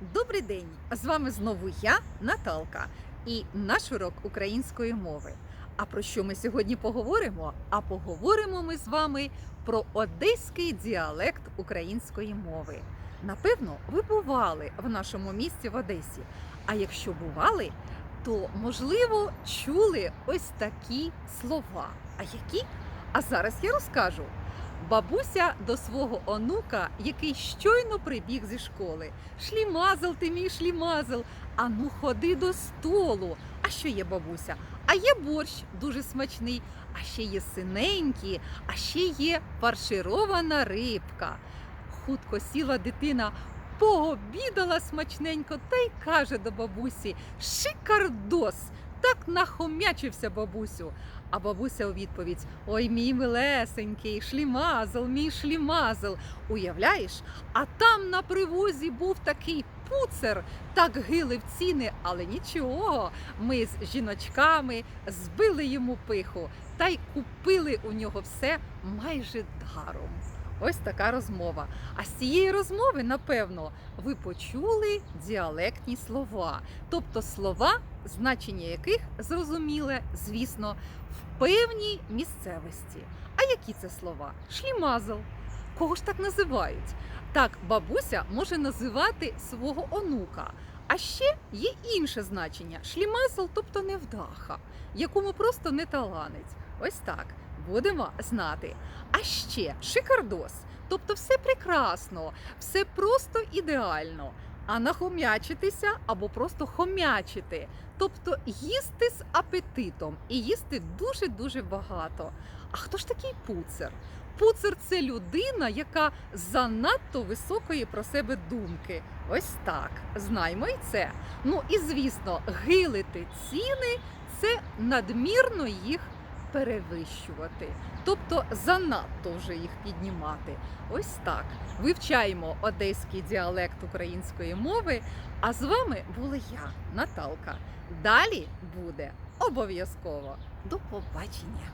Добрий день! З вами знову я, Наталка, і наш урок української мови. А про що ми сьогодні поговоримо? А поговоримо ми з вами про одеський діалект української мови. Напевно, ви бували в нашому місті в Одесі. А якщо бували, то можливо чули ось такі слова. А які? А зараз я розкажу. Бабуся до свого онука, який щойно прибіг зі школи. Шлімазл, ти мій шлімазл. А ну ходи до столу. А що є бабуся? А є борщ дуже смачний, а ще є синенькі, а ще є фарширована рибка. Хутко сіла дитина, пообідала смачненько та й каже до бабусі: Шикардос! Нахомячився бабусю. А бабуся у відповідь: Ой, мій милесенький, шлімазл, мій шлімазл. Уявляєш? А там на привозі був такий пуцер, так гили в ціни, але нічого. Ми з жіночками збили йому пиху та й купили у нього все майже даром. Ось така розмова. А з цієї розмови, напевно, ви почули діалектні слова, тобто слова, значення яких зрозуміле, звісно, в певній місцевості. А які це слова? Шлімазл. Кого ж так називають? Так, бабуся може називати свого онука. А ще є інше значення шлімазл, тобто невдаха, якому просто не таланець. Ось так будемо знати. А ще шикардос, тобто все прекрасно, все просто ідеально. А нахомячитися або просто хомячити, тобто їсти з апетитом і їсти дуже дуже багато. А хто ж такий пуцер? Пуцер це людина, яка занадто високої про себе думки. Ось так. Знаймо й це. Ну і звісно, гилити ціни це надмірно їх перевищувати, тобто занадто вже їх піднімати. Ось так. Вивчаємо одеський діалект української мови. А з вами була я, Наталка. Далі буде обов'язково. До побачення!